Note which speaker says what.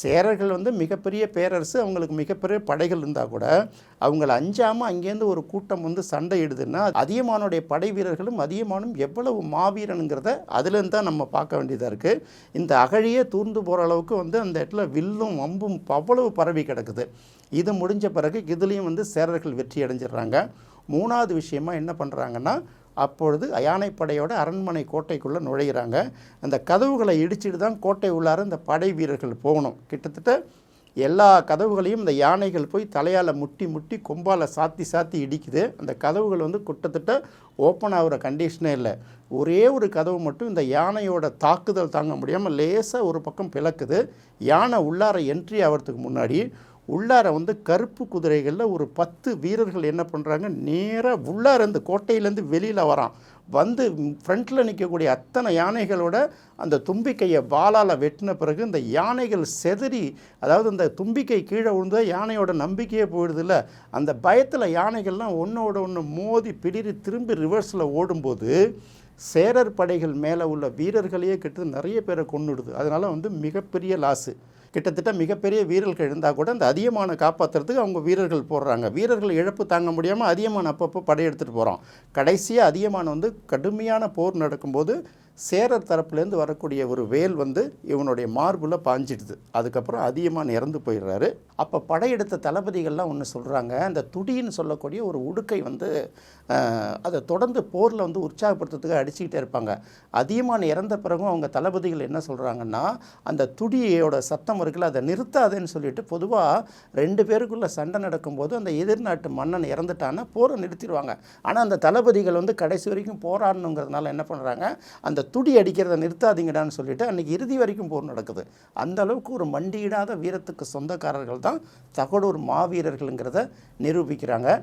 Speaker 1: சேரர்கள் வந்து மிகப்பெரிய பேரரசு அவங்களுக்கு மிகப்பெரிய படைகள் இருந்தால் கூட அவங்கள அஞ்சாமல் அங்கேருந்து ஒரு கூட்டம் வந்து சண்டையிடுதுன்னா அதியமானுடைய படை வீரர்களும் அதியமானும் எவ்வளவு மாவீரனுங்கிறத அதுலேருந்து தான் நம்ம பார்க்க வேண்டியதாக இருக்குது இந்த அகழியே தூர்ந்து போகிற அளவுக்கு வந்து அந்த இடத்துல வில்லும் அம்பும் அவ்வளவு பரவி கிடக்குது. இது முடிஞ்ச பிறகு இதுலேயும் வந்து சேரர்கள் வெற்றி அடைஞ்சிடுறாங்க. மூணாவது விஷயமா என்ன பண்ணுறாங்கன்னா அப்பொழுது யானைப்படையோட அரண்மனை கோட்டைக்குள்ளே நுழையிறாங்க. அந்த கதவுகளை இடிச்சிட்டு தான் கோட்டை உள்ளார இந்த படை வீரர்கள் போகணும். கிட்டத்தட்ட எல்லா கதவுகளையும் இந்த யானைகள் போய் தலையால் முட்டி முட்டி கொம்பால் சாத்தி சாத்தி இடிக்குது. அந்த கதவுகள் வந்து கிட்டத்தட்ட ஓப்பன் ஆகிற கண்டிஷனே இல்லை. ஒரே ஒரு கதவு மட்டும் இந்த யானையோட தாக்குதல் தாங்க முடியாமல் லேசாக ஒரு பக்கம் பிளக்குது. யானை உள்ளார என்ட்ரி ஆகிறதுக்கு முன்னாடி உள்ளார வந்து கருப்பு குதிரைகளில் ஒரு பத்து வீரர்கள் என்ன பண்ணுறாங்க நேராக உள்ளாரந்து கோட்டையிலேருந்து வெளியில் வரான். வந்து ஃப்ரண்ட்டில் நிற்கக்கூடிய அத்தனை யானைகளோட அந்த தும்பிக்கையை வாளால் வெட்டின பிறகு இந்த யானைகள் செதறி அதாவது இந்த தும்பிக்கை கீழே விழுந்தா யானையோட நம்பிக்கையே போயிடுதுல்ல. அந்த பயத்தில் யானைகள்லாம் ஒன்றோட ஒன்று மோதி பிடிரி திரும்பி ரிவர்ஸில் ஓடும்போது சேரர் படைகள் மேலே உள்ள வீரர்களையே கிட்ட நிறைய பேரை கொண்டுடுது அதனால் வந்து மிகப்பெரிய லாஸு கிட்டத்தட்ட மிகப்பெரிய வீரர்கள் இருந்தால் கூட அந்த அதிகமான காப்பாற்றுறதுக்கு அவங்க வீரர்கள் போடுறாங்க. வீரர்கள் இழப்பு தாங்க முடியாமல் அதிகமான அப்பப்போ படையெடுத்துகிட்டு போகிறோம் கடைசியாக அதிகமான வந்து கடுமையான போர் நடக்கும்போது சேரர் தரப்புலேருந்து வரக்கூடிய ஒரு வேல் வந்து இவனுடைய மார்பில் பாஞ்சிடுது. அதுக்கப்புறம் அதிகமாக இறந்து போயிடுறாரு. அப்போ படையெடுத்த தளபதிகள்லாம் ஒன்று சொல்கிறாங்க அந்த துடின்னு சொல்லக்கூடிய ஒரு உடுக்கை வந்து அதை தொடர்ந்து போரில் வந்து உற்சாகப்படுத்துறதுக்கு அடிச்சுக்கிட்டே இருப்பாங்க. அதிகமான இறந்த பிறகும் அவங்க தளபதிகள் என்ன சொல்கிறாங்கன்னா அந்த துடியோட சத்தம் இருக்குல்ல அதை நிறுத்தாதேன்னு சொல்லிட்டு பொதுவாக ரெண்டு பேருக்குள்ளே சண்டை நடக்கும்போது அந்த எதிர்நாட்டு மன்னன் இறந்துட்டான்னா போரை நிறுத்திடுவாங்க. ஆனால் அந்த தளபதிகள் வந்து கடைசி வரைக்கும் போராடணுங்கிறதுனால என்ன பண்ணுறாங்க அந்த துடி அடிக்கிறத நிறுத்தாதீங்கடான்னு சொல்லிட்டு அன்றைக்கி இறுதி வரைக்கும் போர் நடக்குது. அந்த அளவுக்கு ஒரு மண்டியிடாத வீரத்துக்கு சொந்தக்காரர்கள் தான் தகடூர் மாவீரர்கள்ங்கிறத நிரூபிக்கிறாங்க.